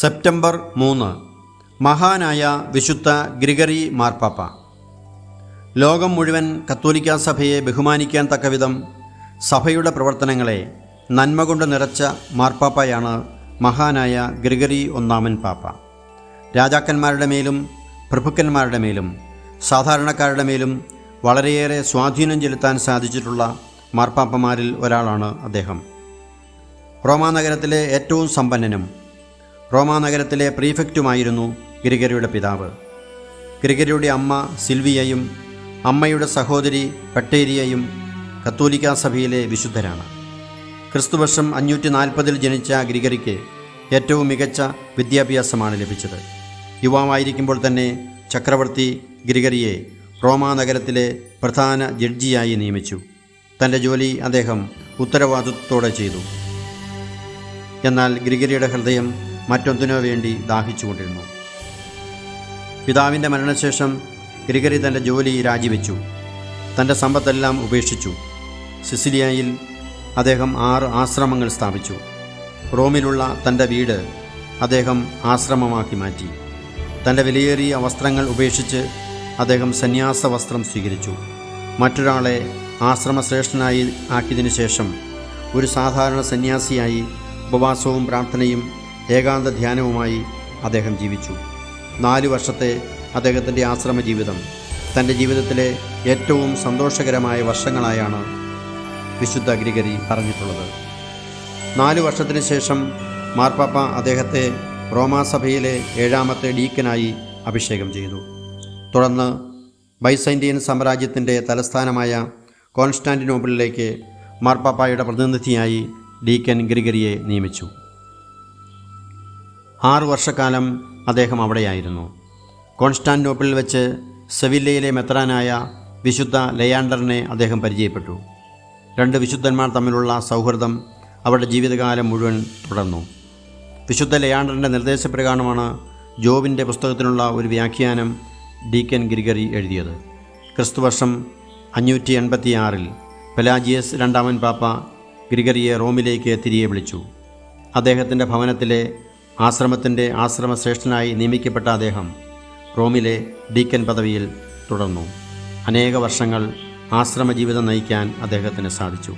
September മൂന്ന്. മഹാനായ വിശുദ്ധ ഗ്രിഗറി മാർപ്പാപ്പ. ലോകം മുഴുവൻ കത്തോലിക്ക സഭയെ ബഹുമാനിക്കാൻ തക്കവിധം സഭയുടെ പ്രവർത്തനങ്ങളെ നന്മ കൊണ്ട് നിറച്ച മാർപ്പാപ്പയാണ് മഹാനായ ഗ്രിഗറി ഒന്നാമൻ പാപ്പ. രാജാക്കന്മാരുടെ മേലും പ്രഭുക്കന്മാരുടെ മേലും സാധാരണക്കാരുടെ മേലും വളരെയേറെ സ്വാധീനം ചെലുത്താൻ സാധിച്ചിട്ടുള്ള മാർപ്പാപ്പമാരിൽ ഒരാളാണ് അദ്ദേഹം. റോമാ നഗരത്തിലെ ഏറ്റവും സമ്പന്നനും റോമാ നഗരത്തിലെ പ്രീഫെക്റ്റുമായിരുന്നു ഗ്രിഗരിയുടെ പിതാവ്. ഗ്രിഗരിയുടെ അമ്മ സിൽവിയയും അമ്മയുടെ സഹോദരി പട്ടേരിയയും കത്തോലിക്കാ സഭയിലെ വിശുദ്ധരാണ്. ക്രിസ്തുവർഷം അഞ്ഞൂറ്റി നാൽപ്പതിൽ ജനിച്ച ഗ്രിഗറിക്ക് ഏറ്റവും മികച്ച വിദ്യാഭ്യാസമാണ് ലഭിച്ചത്. യുവാവായിരിക്കുമ്പോൾ തന്നെ ചക്രവർത്തി ഗ്രിഗറിയെ റോമാ നഗരത്തിലെ പ്രധാന ജഡ്ജിയായി നിയമിച്ചു. തന്റെ ജോലി അദ്ദേഹം ഉത്തരവാദിത്വത്തോടെ ചെയ്തു. എന്നാൽ ഗ്രിഗരിയുടെ ഹൃദയം മറ്റൊന്നിനോ വേണ്ടി ദാഹിച്ചുകൊണ്ടിരുന്നു. പിതാവിന്റെ മരണശേഷം ഗ്രിഗറി തന്റെ ജോലി രാജിവെച്ചു. തന്റെ സമ്പത്തെല്ലാം ഉപേക്ഷിച്ചു. സിസിലിയയിൽ അദ്ദേഹം ആറ് ആശ്രമങ്ങൾ സ്ഥാപിച്ചു. റോമിലുള്ള തന്റെ വീട് അദ്ദേഹം ആശ്രമമാക്കി മാറ്റി. തന്റെ വിലയേറിയ വസ്ത്രങ്ങൾ ഉപേക്ഷിച്ച് അദ്ദേഹം സന്യാസ വസ്ത്രം സ്വീകരിച്ചു. മറ്റൊരാളെ ആശ്രമശ്രേഷ്ഠനായി ആക്കിയതിനു ശേഷം ഒരു സാധാരണ സന്യാസിയായി ഉപവാസവും പ്രാർത്ഥനയും ഏകാന്ത ധ്യാനവുമായി അദ്ദേഹം ജീവിച്ചു. നാലു വർഷത്തെ അദ്ദേഹത്തിന്റെ ആശ്രമ ജീവിതം തന്റെ ജീവിതത്തിലെ ഏറ്റവും സന്തോഷകരമായ വർഷങ്ങളായാണ് വിശുദ്ധ ഗ്രിഗരി പറഞ്ഞിട്ടുള്ളത്. നാലു വർഷത്തിന് ശേഷം മാർപ്പാപ്പ അദ്ദേഹത്തെ റോമാസഭയിലെ ഏഴാമത്തെ ഡീക്കനായി അഭിഷേകം ചെയ്തു. തുടർന്ന് ബൈസൈൻഡിയൻ സാമ്രാജ്യത്തിന്റെ തലസ്ഥാനമായ കോൺസ്റ്റാന്റിനോബിളിലേക്ക് മാർപ്പാപ്പായുടെ പ്രതിനിധിയായി ഡീക്കൻ ഗ്രിഗരിയെ നിയമിച്ചു. ആറു വർഷക്കാലം അദ്ദേഹം അവിടെയായിരുന്നു. കോൺസ്റ്റാന്റോപ്പിൽ വെച്ച് സെവില്ലയിലെ മെത്രാനായ വിശുദ്ധ ലയാണ്ടറിനെ അദ്ദേഹം പരിചയപ്പെട്ടു. രണ്ട് വിശുദ്ധന്മാർ തമ്മിലുള്ള സൗഹൃദം അവരുടെ ജീവിതകാലം മുഴുവൻ തുടർന്നു. വിശുദ്ധ ലയാണ്ടറിന്റെ നിർദ്ദേശപ്രകാരമാണ് ജോബിന്റെ പുസ്തകത്തിനുള്ള ഒരു വ്യാഖ്യാനം ഡീക്കൻ ഗിരിഗറി എഴുതിയത്. ക്രിസ്തുവർഷം അഞ്ഞൂറ്റി എൺപത്തിയാറിൽ പെലാജിയസ് രണ്ടാമൻ പാപ്പ ഗ്രിഗറിയെ റോമിലേക്ക് തിരികെ വിളിച്ചു. അദ്ദേഹത്തിന്റെ ഭവനത്തിലെ ആശ്രമത്തിന്റെ ആശ്രമശ്രേഷ്ഠനായി നിയമിക്കപ്പെട്ട അദ്ദേഹം റോമിലെ ഡീക്കൻ പദവിയിൽ തുടർന്നു. അനേക വർഷങ്ങൾ ആശ്രമ ജീവിതം നയിക്കാൻ അദ്ദേഹത്തിന് സാധിച്ചു.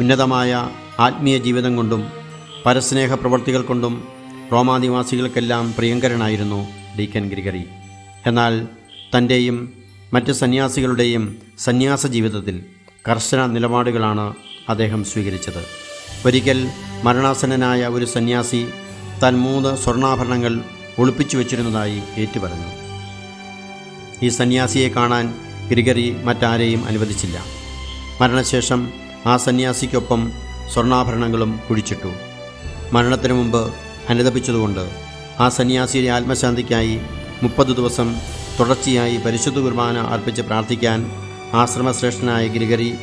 ഉന്നതമായ ആത്മീയ ജീവിതം കൊണ്ടും പരസ്നേഹ പ്രവർത്തികൾ കൊണ്ടും റോമാനിവാസികൾക്കെല്ലാം പ്രിയങ്കരനായിരുന്നു ഡീക്കൻ ഗ്രിഗറി. എന്നാൽ തന്റെയും മറ്റ് സന്യാസികളുടെയും സന്യാസ ജീവിതത്തിൽ കർശന നിലപാടുകളാണ് അദ്ദേഹം സ്വീകരിച്ചത്. ഒരിക്കൽ മരണാസന്നനായ ഒരു സന്യാസി തൻ മൂന്ന് സ്വർണാഭരണങ്ങൾ ഒളിപ്പിച്ചു വച്ചിരുന്നതായി ഏറ്റുപറഞ്ഞു. ഈ സന്യാസിയെ കാണാൻ ഗ്രിഗറി മറ്റാരെയും അനുവദിച്ചില്ല. മരണശേഷം ആ സന്യാസിക്കൊപ്പം സ്വർണാഭരണങ്ങളും കുഴിച്ചിട്ടു. മരണത്തിനു മുമ്പ് അനുദപിച്ചതുകൊണ്ട് ആ സന്യാസിയുടെ ആത്മശാന്തിക്കായി മുപ്പത് ദിവസം തുടർച്ചയായി പരിശുദ്ധ കുർബാന അർപ്പിച്ച് പ്രാർത്ഥിക്കാൻ ആശ്രമശ്രേഷ്ഠനായ ഗ്രിഗറി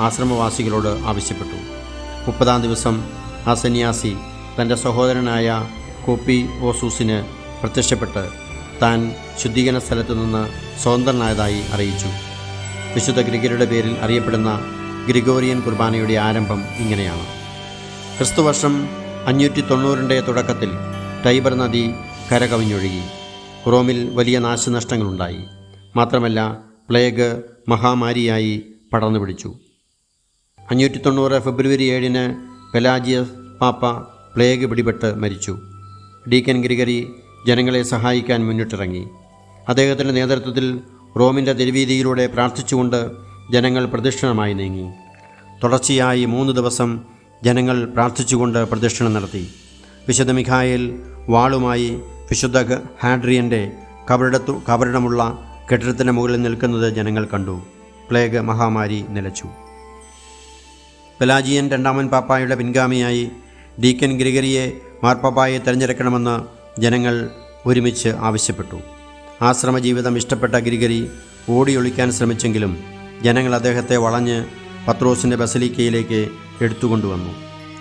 ആശ്രമവാസികളോട് ആവശ്യപ്പെട്ടു. മുപ്പതാം ദിവസം ആ സന്യാസി തന്റെ സഹോദരനായ കോപ്പി ഓസൂസിന് പ്രത്യക്ഷപ്പെട്ട് താൻ ശുദ്ധീകരണ സ്ഥലത്തു നിന്ന് സ്വതന്ത്രനായതായി അറിയിച്ചു. വിശുദ്ധ ഗ്രിഗരിയുടെ പേരിൽ അറിയപ്പെടുന്ന ഗ്രിഗോറിയൻ കുർബാനയുടെ ആരംഭം ഇങ്ങനെയാണ്. ക്രിസ്തുവർഷം അഞ്ഞൂറ്റി തൊണ്ണൂറിന്റെ തുടക്കത്തിൽ ടൈബർ നദി കരകവിഞ്ഞൊഴുകി. റോമിൽ വലിയ നാശനഷ്ടങ്ങളുണ്ടായി. മാത്രമല്ല പ്ലേഗ് മഹാമാരിയായി പടർന്നു പിടിച്ചു അഞ്ഞൂറ്റി തൊണ്ണൂറ് ഫെബ്രുവരി ഏഴിന് പെലാജിയസ് പാപ്പ പ്ലേഗ് പിടിപെട്ട് മരിച്ചു. ഡീക്കൻ ഗ്രിഗറി ജനങ്ങളെ സഹായിക്കാൻ മുന്നിട്ടിറങ്ങി. അദ്ദേഹത്തിന്റെ നേതൃത്വത്തിൽ റോമിന്റെ തെരുവീതിയിലൂടെ പ്രാർത്ഥിച്ചുകൊണ്ട് ജനങ്ങൾ പ്രദക്ഷിണമായി നീങ്ങി. തുടർച്ചയായി മൂന്ന് ദിവസം ജനങ്ങൾ പ്രാർത്ഥിച്ചുകൊണ്ട് പ്രദക്ഷിണം നടത്തി. വിശുദ്ധ മിഖായേൽ വാളുമായി വിശുദ്ധ ഹാഡ്രിയന്റെ കബറിടത്തു കബറിടമുള്ള കെട്ടിടത്തിന് മുകളിൽ നിൽക്കുന്നത് ജനങ്ങൾ കണ്ടു. പ്ലേഗ് മഹാമാരി നിലച്ചു. പെലാജിയൻ രണ്ടാമൻ പാപ്പായുടെ പിൻഗാമിയായി ഡീക്കൻ ഗ്രിഗറിയെ മാർപ്പാപ്പായെ തിരഞ്ഞെടുക്കണമെന്ന് ജനങ്ങൾ ഒരുമിച്ച് ആവശ്യപ്പെട്ടു. ആശ്രമ ജീവിതം ഇഷ്ടപ്പെട്ട ഗ്രിഗറി ഓടിയൊളിക്കാൻ ശ്രമിച്ചെങ്കിലും ജനങ്ങൾ അദ്ദേഹത്തെ വളഞ്ഞ് പത്രോസിന്റെ ബസലിക്കയിലേക്ക് എടുത്തുകൊണ്ടുവന്നു.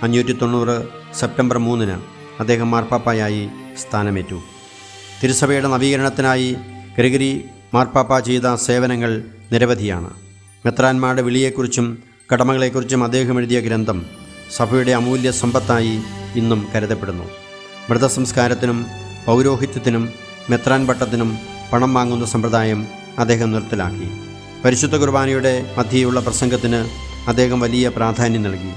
അഞ്ഞൂറ്റി തൊണ്ണൂറ് സെപ്റ്റംബർ മൂന്നിന് അദ്ദേഹം മാർപ്പാപ്പായായി സ്ഥാനമേറ്റു. തിരുസഭയുടെ നവീകരണത്തിനായി ഗ്രിഗറി മാർപ്പാപ്പ ചെയ്ത സേവനങ്ങൾ നിരവധിയാണ്. മെത്രാന്മാരുടെ വിളിയെക്കുറിച്ചും കടമകളെക്കുറിച്ചും അദ്ദേഹം എഴുതിയ ഗ്രന്ഥം സഭയുടെ അമൂല്യ സമ്പത്തായി ഇന്നും കരുതപ്പെടുന്നു. മൃതസംസ്കാരത്തിനും പൗരോഹിത്യത്തിനും മെത്രാൻ പട്ടത്തിനും പണം വാങ്ങുന്ന സമ്പ്രദായം അദ്ദേഹം നിർത്തലാക്കി. പരിശുദ്ധ കുർബാനയുടെ മധ്യയുള്ള പ്രസംഗത്തിന് അദ്ദേഹം വലിയ പ്രാധാന്യം നൽകി.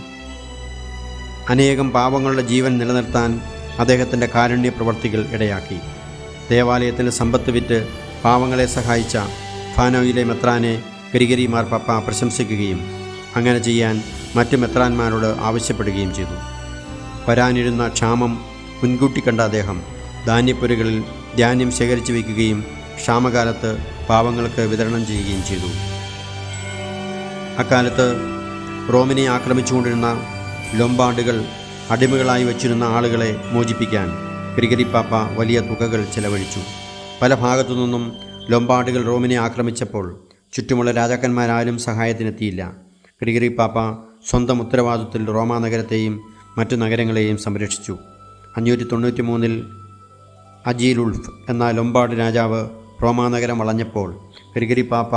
അനേകം പാവങ്ങളുടെ ജീവൻ നിലനിർത്താൻ അദ്ദേഹത്തിന്റെ കാരുണ്യ പ്രവർത്തികൾ ഇടയാക്കി. ദേവാലയത്തിന് സമ്പത്ത് വിറ്റ് പാവങ്ങളെ സഹായിച്ച ഫാനോയിലെ മെത്രാനെ ഗരിഗരിമാർ മാർപ്പാപ്പ പ്രശംസിക്കുകയും അങ്ങനെ ചെയ്യാൻ മറ്റു മെത്രാന്മാരോട് ആവശ്യപ്പെടുകയും ചെയ്തു. വരാനിരുന്ന ക്ഷാമം മുൻകൂട്ടി കണ്ട അദ്ദേഹം ധാന്യപ്പുരകളിൽ ധാന്യം ശേഖരിച്ചു വയ്ക്കുകയും ക്ഷാമകാലത്ത് പാവങ്ങൾക്ക് വിതരണം ചെയ്യുകയും ചെയ്തു. അക്കാലത്ത് റോമിനെ ആക്രമിച്ചുകൊണ്ടിരുന്ന ലൊമ്പാണ്ടുകൾ അടിമകളായി വച്ചിരുന്ന ആളുകളെ മോചിപ്പിക്കാൻ ഗ്രിഗരിപ്പാപ്പ വലിയ തുകകൾ ചെലവഴിച്ചു. പല ഭാഗത്തു നിന്നും ലൊമ്പാണ്ടുകൾ റോമിനെ ആക്രമിച്ചപ്പോൾ ചുറ്റുമുള്ള രാജാക്കന്മാരാരും സഹായത്തിനെത്തിയില്ല. ഗ്രിഗരിപ്പാപ്പ സ്വന്തം ഉത്തരവാദിത്വത്തിൽ റോമാ നഗരത്തെയും മറ്റു നഗരങ്ങളെയും സംരക്ഷിച്ചു. അഞ്ഞൂറ്റി തൊണ്ണൂറ്റി മൂന്നിൽ അജീലുൾഫ് എന്ന ലൊമ്പാട് രാജാവ് റോമാ നഗരം വളഞ്ഞപ്പോൾ ഗ്രിഗറി പാപ്പ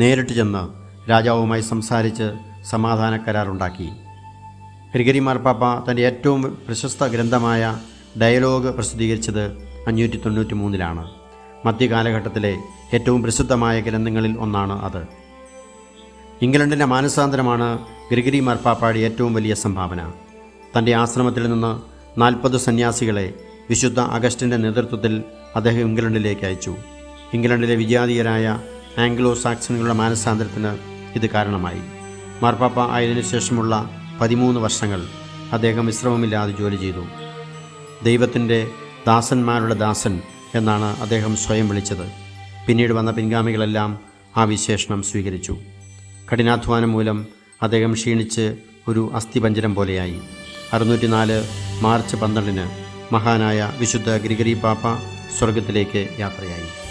നേരിട്ട് ചെന്ന് രാജാവുമായി സംസാരിച്ച് സമാധാന കരാറുണ്ടാക്കി. ഗ്രിഗരി മാർപ്പാപ്പ തന്റെ ഏറ്റവും പ്രശസ്ത ഗ്രന്ഥമായ ഡയലോഗ് പ്രസിദ്ധീകരിച്ചത് അഞ്ഞൂറ്റി തൊണ്ണൂറ്റി മൂന്നിലാണ് മധ്യകാലഘട്ടത്തിലെ ഏറ്റവും പ്രസിദ്ധമായ ഗ്രന്ഥങ്ങളിൽ ഒന്നാണ് അത്. ഇംഗ്ലണ്ടിന്റെ മാനസാന്തരമാണ് ഗ്രിഗരി മാർപ്പാപ്പാടി ഏറ്റവും വലിയ സംഭാവന. തന്റെ ആശ്രമത്തിൽ നിന്ന് നാൽപ്പത് സന്യാസികളെ വിശുദ്ധ അഗസ്റ്റിന്റെ നേതൃത്വത്തിൽ അദ്ദേഹം ഇംഗ്ലണ്ടിലേക്ക് അയച്ചു. ഇംഗ്ലണ്ടിലെ വിജാതീയരായ ആംഗ്ലോ സാക്സണുകളുടെ മാനസാന്തരത്തിന് ഇത് കാരണമായി. മാർപ്പാപ്പ ആയതിനു ശേഷമുള്ള പതിമൂന്ന് വർഷങ്ങൾ അദ്ദേഹം വിശ്രമമില്ലാതെ ജോലി ചെയ്തു. ദൈവത്തിന്റെ ദാസന്മാരുടെ ദാസൻ എന്നാണ് അദ്ദേഹം സ്വയം വിളിച്ചത്. പിന്നീട് വന്ന പിൻഗാമികളെല്ലാം ആ വിശേഷണം സ്വീകരിച്ചു. കഠിനാധ്വാനം മൂലം അദ്ദേഹം ക്ഷീണിച്ച് ഒരു അസ്ഥിപഞ്ചരം പോലെയായി. അറുന്നൂറ്റിനാല് മാർച്ച് പന്ത്രണ്ടിന് മഹാനായ വിശുദ്ധ ഗ്രിഗരി പാപ്പ സ്വർഗത്തിലേക്ക് യാത്രയായി.